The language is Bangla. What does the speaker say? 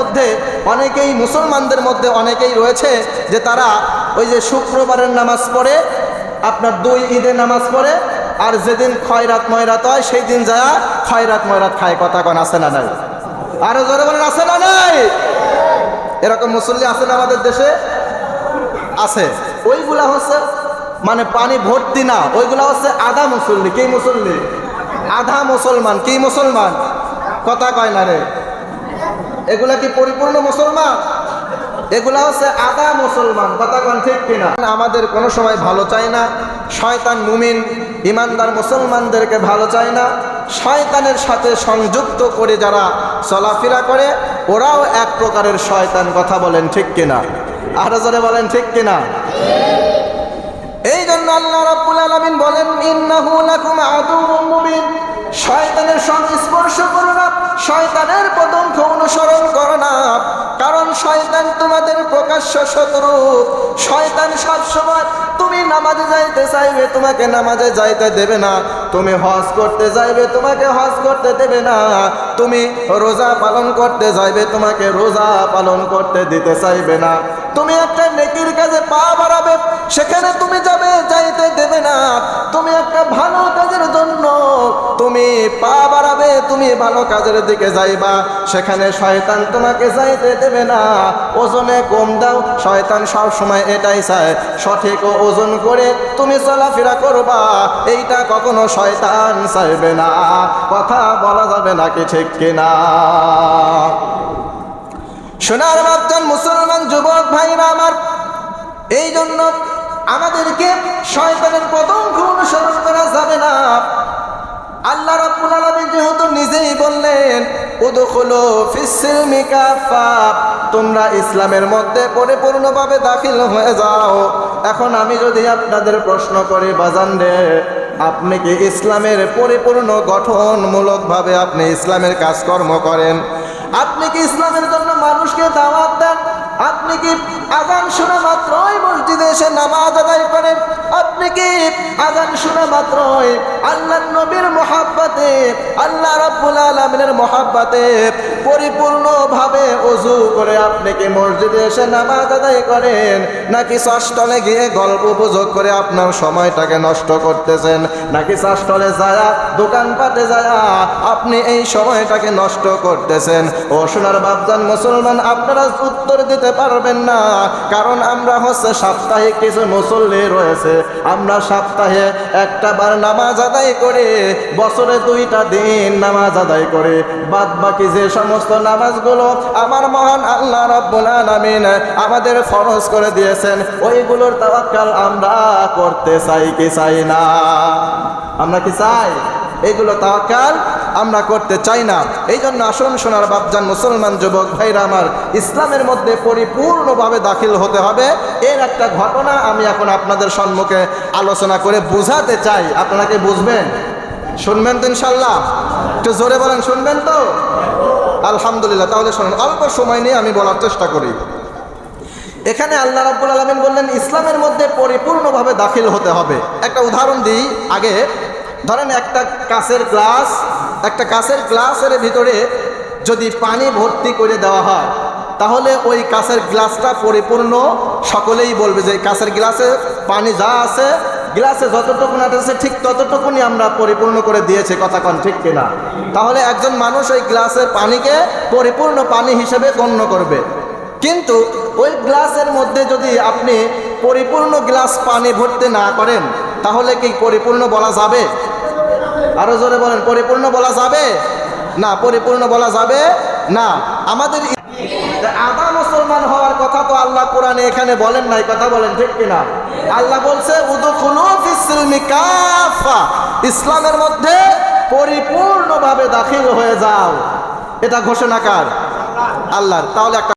মধ্যে অনেকেই মুসলমানদের মধ্যে অনেকেই রয়েছে যে তারা ওই যে শুক্রবারের নামাজ পড়ে, আপনার দুই ঈদের নামাজ পড়ে, আর যেদিন খয়রাত ময়রাত হয়, সেই দিন যা খয়রাত ময়রাত খায়, কথা কন, আছে না নাই? আরও জোরে বলেন, আছে না নাই? এরকম মুসল্লি আছে না আমাদের দেশে? আছে। ওইগুলা হচ্ছে মানে পানি ভর্তি না, ওইগুলা হচ্ছে আধা মুসল্লি। কি মুসল্লি? আধা মুসলমান। কি মুসলমান? কথা কয় না রে। এগুলা কি পরিপূর্ণ মুসলমান? এগুলা হচ্ছে আধা মুসলমান কথা কন ঠিক কিনা? আমাদের কোনো সময় ভালো চাই না, শয়তান মুমিন, ইমানদার মুসলমানদেরকে ভালো চায় না। শয়তানের সাথে সংযুক্ত করে যারা চলাফেরা করে, ওরাও এক প্রকারের শয়তান, কথা বলেন ঠিক কিনা? আরও জোরে বলেন ঠিক কিনা? এই জন্য আল্লাহ রাব্বুল আলামিন বলেন, ইন্নাহু লাকুম আদুউম মুবিন। শয়তানের সংস্পর্শ করো না, শয়তানের পদঙ্ক তোমাকে হজ করতে দেবে না। তুমি রোজা পালন করতে যাইবে, তোমাকে রোজা পালন করতে দিতে চাইবে না। তুমি একটা নেকির কাজে পা বাড়াবে, সেখানে তুমি যাবে, যাইতে দেবে না। তুমি একটা ভালো কাজের জন্য তুমি ভালো কাজের দিকে যাইবা, সেখানে শয়তান তোমাকে যাইতে দেবে না। ওজনে কম দাও, শয়তান সব সময় এটাই চায়। সঠিক ওজন করে তুমি চলাফেরা করবা, এইটা কখনো শয়তান চাইবে না। কথা বলা যাবে নাকি ঠিক কিনা? সোনার মাধ্যম মুসলমান যুবক ভাইরা আমার এই জন্য আমাদেরকে শয়তানের পদঙ্ক অনুসরণ করা যাবে না। আল্লাহ রাব্বুল আলামিন যেহেতু নিজেই বললেন, উদখুলু ফিস-সিলমি কাফা তোমরা ইসলামের মধ্যে পরিপূর্ণভাবে দাখিল হয়ে যাও। এখন আমি যদি আপনাদের প্রশ্ন করি, বাজান রে, আপনি কি ইসলামের পরিপূর্ণ গঠনমূলকভাবে আপনি ইসলামের কাজকর্ম করেন? আপনি কি ইসলামের জন্য মানুষকে দাওয়াত দেন? আপনি কি আজান শোনা মাত্রই মসজিদে এসে নামাজ আদায় করেন। আপনি কি আজান শোনা মাত্রই আল্লাহ নবীর মহাব্বাতে, আল্লাহ রাব্বুল আলমিনের মহাব্বাতে পরিপূর্ণভাবে অজু করে আপনি কি মসজিদে এসে নামাজ আদায় করেন? নাকি ষষ্ঠলে গিয়ে গল্প উপযোগ করে আপনার সময়টাকে নষ্ট করতেছেন? নাকি ষষ্ঠলে যায়া, দোকানপাটে যায়া আপনি এই সময়টাকে নষ্ট করতেছেন? ও সোনার বাপজান মুসলমান, আপনারা উত্তর দিতে পারবেন না। কারণ আমরা হচ্ছে সাপ্তাহিক কিছু মুসল্লি রয়েছে। আমরা সপ্তাহে একটা বার নামাজ আদায় করে, বছরে দুইটা দিন নামাজ আদায় করে। বাদ বাকি যে সমস্ত নামাজগুলো আমার মহান আল্লাহ রাব্বুল আলামিন আমাদের ফরজ করে দিয়েছেন, ওইগুলোর তাওয়াক্কাল আমরা করতে চাই কি চাই না? আমরা কি চাই? এগুলো তাওয়াক্কাল আমরা করতে চাই না। এই জন্য আসন সোনার বাপজান মুসলমান যুবক ভাইরা আমার, ইসলামের মধ্যে পরিপূর্ণভাবে দাখিল হতে হবে। এর একটা ঘটনা আমি এখন আপনাদের সম্মুখে আলোচনা করে বুঝাতে চাই। আপনারা কি বুঝবেন? শুনবেন তো ইনশাল্লাহ একটু জোরে বলেন, শুনবেন তো? আলহামদুলিল্লাহ, তাহলে শুনুন, অল্প সময় নিয়ে আমি বলার চেষ্টা করি। এখানে আল্লাহ রাব্বুল আলমিন বললেন, ইসলামের মধ্যে পরিপূর্ণভাবে দাখিল হতে হবে। একটা উদাহরণ দিই আগে। ধরেন একটা কাঁচের গ্লাস একটা কাঁচের গ্লাসের ভিতরে যদি পানি ভর্তি করে দেওয়া হয়, তাহলে ওই কাঁচের গ্লাসটা পরিপূর্ণ সকলেই বলবে যে কাঁচের গ্লাসে পানি যা আছে, গ্লাসে যতটুকু আছে, ঠিক ততটুকুনি আমরা পরিপূর্ণ করে দিয়েছি, কথা কন ঠিক কিনা? তাহলে একজন মানুষ ওই গ্লাসের পানিকে পরিপূর্ণ পানি হিসেবে গণ্য করবে। কিন্তু ওই গ্লাসের মধ্যে যদি আপনি পরিপূর্ণ গ্লাস পানি ভর্তি না করেন, তাহলে কি পরিপূর্ণ বলা যাবে? আরও জোরে বলেন, পরিপূর্ণ বলা যাবে? না, পরিপূর্ণ বলা যাবে না। আমাদের আধা মুসলমান হওয়ার কথা তো আল্লাহ কোরআনে এখানে বলেন নাই, কথা বলেন ঠিক কিনা? আল্লাহ বলছে ইসলামের মধ্যে পরিপূর্ণভাবে দাখিল হয়ে যাও। এটা ঘোষণাকার আল্লাহর। তাহলে একটা